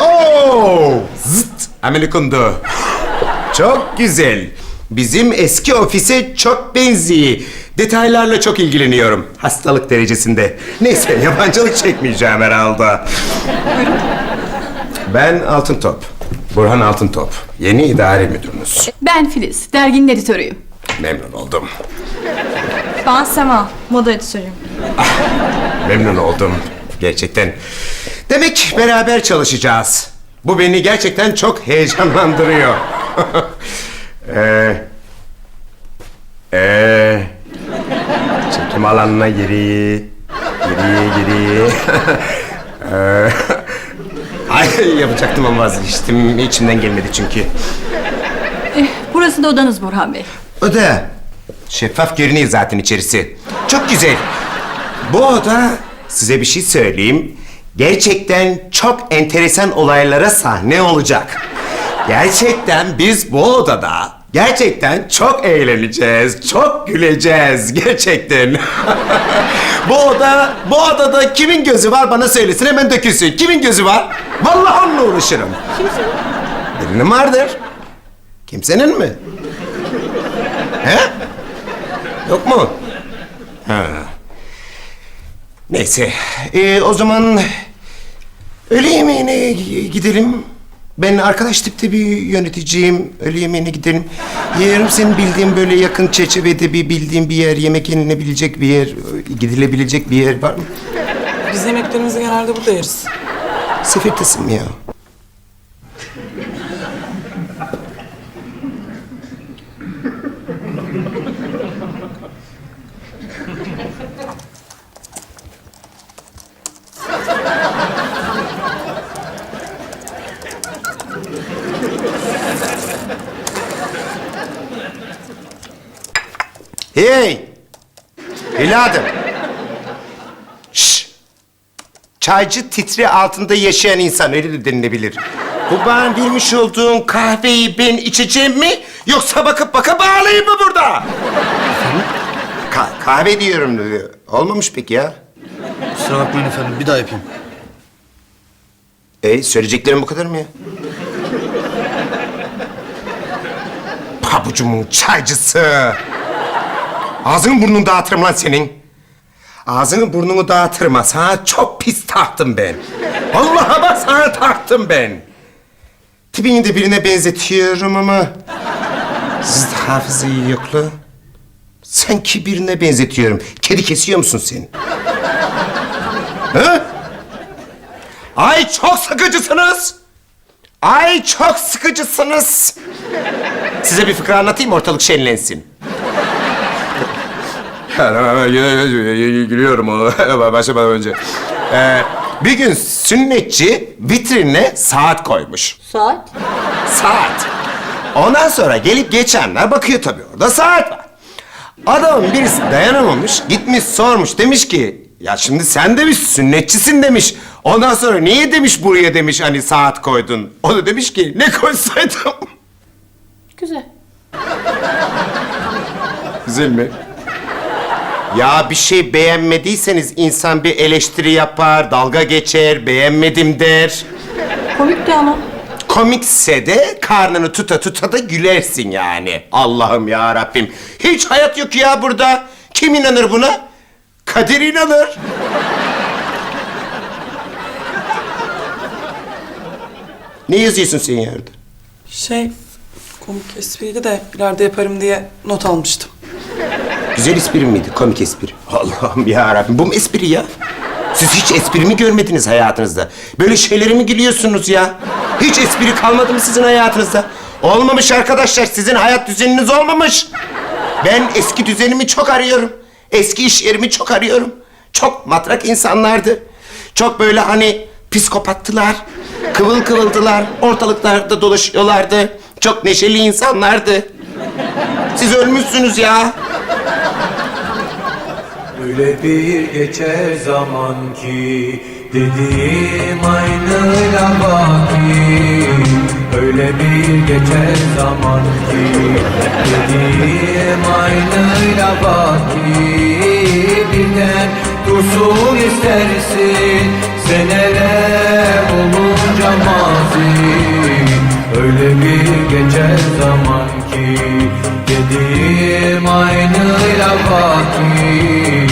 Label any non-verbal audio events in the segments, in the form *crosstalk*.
Oo! Zıt! Amerikundu. Çok güzel. Bizim eski ofise çok benziyor. Detaylarla çok ilgileniyorum. Hastalık derecesinde. Neyse yabancılık çekmeyeceğim herhalde. Ben Altıntop. Burhan Altıntop. Yeni idare müdürünüz. Ben Filiz, derginin editörüyüm. Memnun oldum. Ben Sema, moda editörüyüm. Memnun oldum. Gerçekten. Demek beraber çalışacağız. Bu beni gerçekten çok heyecanlandırıyor. *laughs* ee, ee, çekim alanına giri, giri, giri. *laughs* ee, ay yapacaktım ama vazgeçtim. İçimden gelmedi çünkü. Eh, burası da odanız Burhan Bey. O da şeffaf görünüyor zaten içerisi. Çok güzel. Bu oda size bir şey söyleyeyim. Gerçekten çok enteresan olaylara sahne olacak. Gerçekten biz bu odada gerçekten çok eğleneceğiz, çok güleceğiz gerçekten. *laughs* bu oda, bu odada kimin gözü var bana söylesin hemen dökülsün. Kimin gözü var? Vallahi onunla uğraşırım. Birinin vardır. Kimsenin mi? He? Yok mu? Ha. Neyse. Ee, o zaman öğle yemeğine gidelim. Ben arkadaş tipte bir yöneticiyim. Öğle yemeğine gidelim. Yerim senin bildiğin böyle yakın çerçevede bir bildiğin bir yer, yemek yenilebilecek bir yer, gidilebilecek bir yer var mı? Biz yemeklerimizi genelde burada yeriz. Sefirtesin mi ya? Hey! Evladım! Şşş! Çaycı titri altında yaşayan insan öyle de denilebilir. Bu bana vermiş olduğun kahveyi ben içeceğim mi? Yoksa bakıp bakıp ağlayayım mı burada? Ka- kahve diyorum. Olmamış peki ya. Kusura bakmayın efendim, bir daha yapayım. E söyleyeceklerim bu kadar mı ya? Pabucumun çaycısı. Ağzını burnunu dağıtırım lan senin. Ağzını burnunu dağıtırım ha. Sana çok pis taktım ben. Vallahi bak sana taktım ben. Tipini de birine benzetiyorum ama... Hafıza iyi yoklu. Sanki birine benzetiyorum. Kedi kesiyor musun sen? Ha? Ay çok sıkıcısınız. Ay çok sıkıcısınız. Size bir fıkra anlatayım ortalık şenlensin. Gülüyorum onu *laughs* başlamadan önce. Ee, bir gün sünnetçi vitrinine saat koymuş. Saat? Saat. Ondan sonra gelip geçenler bakıyor tabii orada saat var. Adamın birisi dayanamamış, gitmiş sormuş demiş ki ya şimdi sen demiş sünnetçisin demiş. Ondan sonra niye demiş buraya demiş hani saat koydun. O da demiş ki ne koysaydım. Güzel. Güzel mi? Ya bir şey beğenmediyseniz insan bir eleştiri yapar, dalga geçer, beğenmedim der. Komik de ama. Komikse de karnını tuta tuta da gülersin yani. Allah'ım ya Rabbim. Hiç hayat yok ya burada. Kim inanır buna? Kadir inanır. ne yazıyorsun sen yerde? Şey, komik espriydi de ileride yaparım diye not almıştım. Güzel espri miydi? Komik espri. Allah'ım ya Rabbim. Bu mu espri ya? Siz hiç espri mi görmediniz hayatınızda? Böyle şeylere mi gülüyorsunuz ya? Hiç espri kalmadı mı sizin hayatınızda? Olmamış arkadaşlar. Sizin hayat düzeniniz olmamış. Ben eski düzenimi çok arıyorum. Eski iş yerimi çok arıyorum. Çok matrak insanlardı. Çok böyle hani psikopattılar. Kıvıl kıvıldılar. Ortalıklarda dolaşıyorlardı. Çok neşeli insanlardı. Siz ölmüşsünüz ya. Öyle bir geçer zaman ki Dediğim aynıyla baki. Öyle bir geçer zaman ki Dediğim aynıyla baki. Birden dursun istersin Seneler olunca geçer zaman ki Dediğim aynıyla baki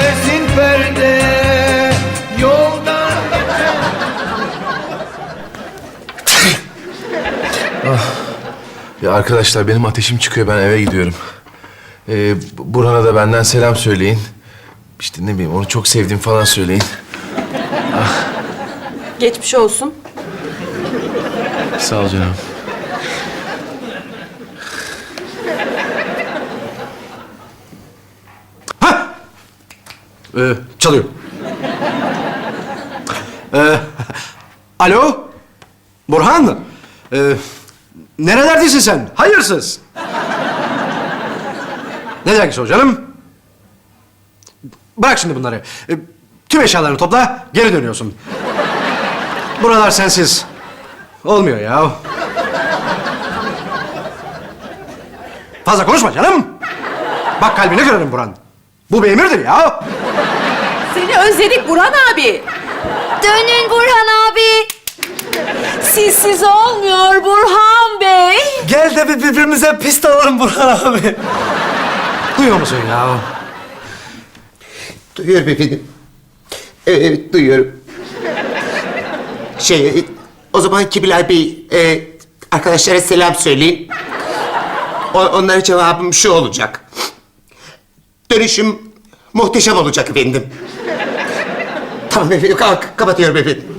Ya arkadaşlar benim ateşim çıkıyor ben eve gidiyorum. Ee, Burhan'a da benden selam söyleyin. İşte ne bileyim onu çok sevdiğim falan söyleyin. Geçmiş olsun. Sağ ol canım. Ee, çalıyor. Ee, alo? Burhan? Ee, nerelerdesin sen? Hayırsız. Ne dergisi o canım? Bırak şimdi bunları. Ee, tüm eşyalarını topla, geri dönüyorsun. Buralar sensiz. Olmuyor ya. Fazla konuşma canım. Bak kalbini kırarım Burhan. Bu bir emirdir ya. Seni özledik Burhan abi. Dönün Burhan abi. Sizsiz olmuyor Burhan Bey. Gel de bir birbirimize pist alalım Burhan abi. Duyuyor musun ya? Duyuyorum efendim. Evet, duyuyorum. Şey, o zaman Kibilay Bey, e, arkadaşlara selam söyleyin. O, onlara cevabım şu olacak. Dönüşüm muhteşem olacak efendim. Tamam efendim, kalk, kapatıyorum efendim.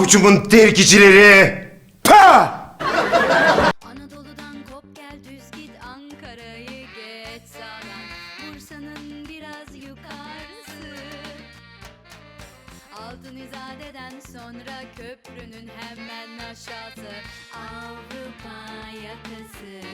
Pabucumun dergicileri! Pa! Anadolu'dan kop gel düz git Ankara'yı geç sağdan Bursa'nın biraz yukarısı Altın İzade'den sonra köprünün hemen aşağısı Avrupa yakası